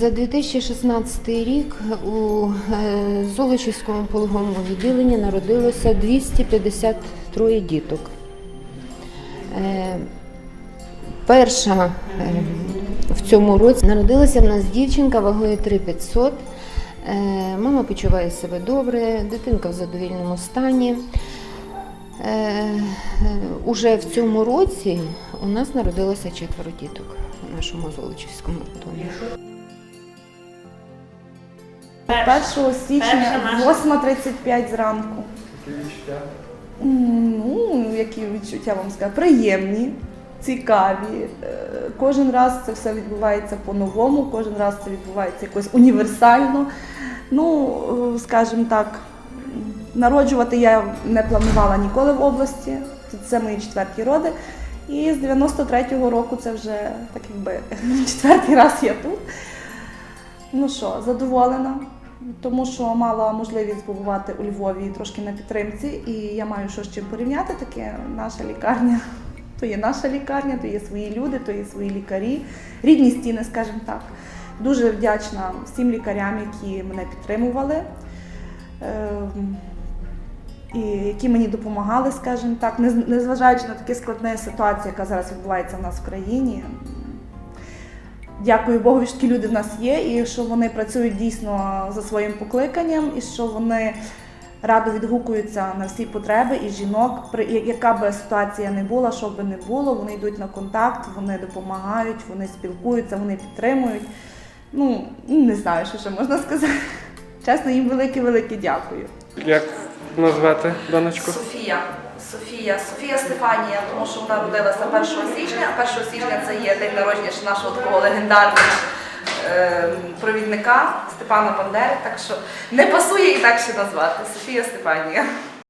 За 2016 рік у е, Золочівському пологовому відділенні народилося 253 діток. Е, Перша е, в цьому році народилася в нас дівчинка вагою 3500. Е, Мама почуває себе добре, дитинка в задовільному стані. Уже в цьому році у нас народилося четверо діток у нашому Золочівському домі. 1 січня, 8.35 зранку. Ну, які відчуття вам скажу? Приємні, цікаві. Е, Кожен раз це все відбувається по-новому, кожен раз це відбувається якось універсально. Ну, е, скажімо так, народжувати я не планувала ніколи в області. Це мої четверті роди. І з 93-го року це вже так якби четвертий раз я тут. Ну що, задоволена, тому що мала можливість побувати у Львові трошки на підтримці, і я маю що з чим порівняти. Таке наша лікарня. То є наша лікарня, то є свої люди, то є свої лікарі, рідні стіни, скажімо так. Дуже вдячна всім лікарям, які мене підтримували, ем, і які мені допомагали, скажімо так, нез- незважаючи на таку складну ситуацію, яка зараз відбувається в нас в країні. Дякую Богу, що такі люди в нас є, і що вони працюють дійсно за своїм покликанням, і що вони радо відгукуються на всі потреби і жінок, при яка би ситуація не була, що би не було, вони йдуть на контакт, вони допомагають, вони спілкуються, вони підтримують. Ну, не знаю, що ще можна сказати. Чесно, їм велике-велике дякую. Як назвати донечку? Софія. Софія, Софія Стефанія, тому що вона родилася 1 січня, а 1 січня це є день народження нашого такого легендарного е, провідника Степана Бандери. Так що не пасує і так ще назвати Софія Стефанія.